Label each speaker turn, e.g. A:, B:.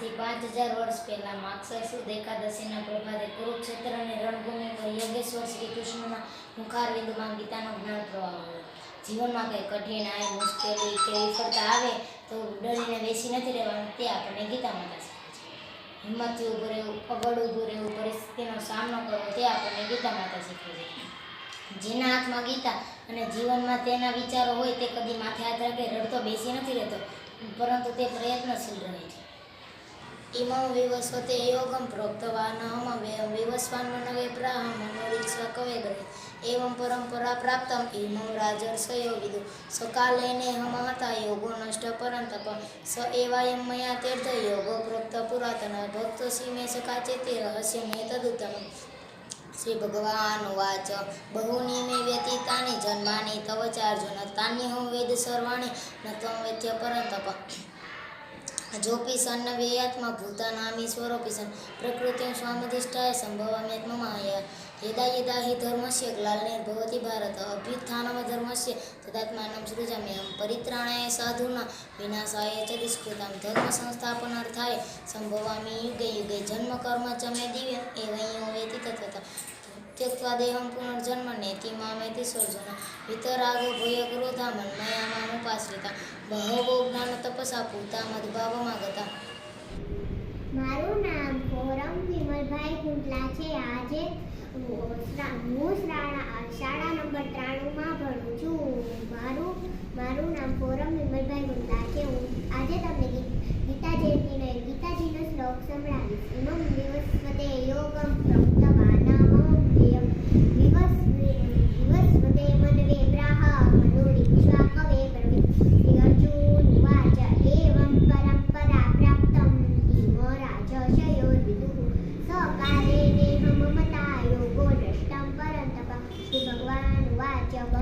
A: આજથી પાંચ હજાર વર્ષ પહેલા માગસર સુદ એકાદશીના પ્રભાતે કુરુક્ષેત્રની રણભૂમિ પર યોગેશ્વર શ્રી કૃષ્ણના મુખારવિંદમાં ગીતાનો જ્ઞાન પ્રવાહ જીવનમાં કંઈ કઠિનાઈ મુશ્કેલી કે વિફળતા આવે તો ડરીને બેસી નથી રહેવાનું, તે આપણને ગીતા માતા શીખવે છે. હિંમતથી ઊભું રહેવું પગડ ઊભું રહેવું, પરિસ્થિતિનો સામનો કરવો, તે આપણને ગીતા માતા શીખવે જેના હાથમાં ગીતા અને જીવનમાં તેના વિચારો હોય તે કદી માથે હાથ રાખે, રડતો, બેસી નથી રહેતો. પરંતુ તે પ્રયત્નશીલ રહે. ઇમં વિવસ્વતે યોગમ પ્રોક્તવાનહમ વ્યયમ વિવસ્વાન મનવે પ્રાહ મનોરીક્ષ કવે ગ્રહે એવં પરંપરા પ્રાપ્તમ ઇમં રાજર્ષયો વિદુ સકાલેને હમહતા યોગો નષ્ટ પરંતપ સ એવાયમ મયા તીર્થ યોગો પ્રોક્ત પુરાતન ભક્તો સીમે સકાચેતે રહસ્ય મેં તદુત્તમ શ્રી ભગવાન વાચ બહુની મે વ્યતીતાની જન્માની તવ ચાર્જુન હું વેદ સર્વાણી ન વેદ્ય પરંતપ જોપીસન્ન વ્યયાત્મા ભૂતાનામી સ્વરૂપીસન પ્રકૃતિ સ્વામધિષ્ઠાય સંભવામ્યાત્મમાયા યદા યદા હિ ધર્મસ્ય ગ્લાલનિર્ભવતિ ભારત અભ્યુત્થાનમ ધર્મસ્ય તદાત્માનમ સૃજમ્યમ પરિત્રાણાય સાધુના વિનાશાય ચ દુષ્કૃતમ ધર્મ સંસ્થાપનાર્થાય સંભવામી યુગે યુગે જન્મ કર્મ ચમે દિવ્ય એવયો વેતિ તથા त्यक्त्वा देहं पुनर्जन्म नेति मामेति सर्जन वितरागो भय क्रोधामन् ઉપાશ્રિતા બહવો જ્ઞાન તપસા પૂતા મધભાવમાં ગતા.
B: મારું નામ ગૌરવ વિમલભાઈ કુંટલા છે. આજે હું શાળા શાળા નંબર ત્રાણુંમાં ભણું છું. મારું મારું નામ ગૌરવ વિમલભાઈ કુંટલા છે. હું આજે તમને ગીતા જયંતિનો ગીતાજીનો શ્લોક સંભળાવીશ. ઇમમ દિવસ યોગમ શ્રી ભગવાન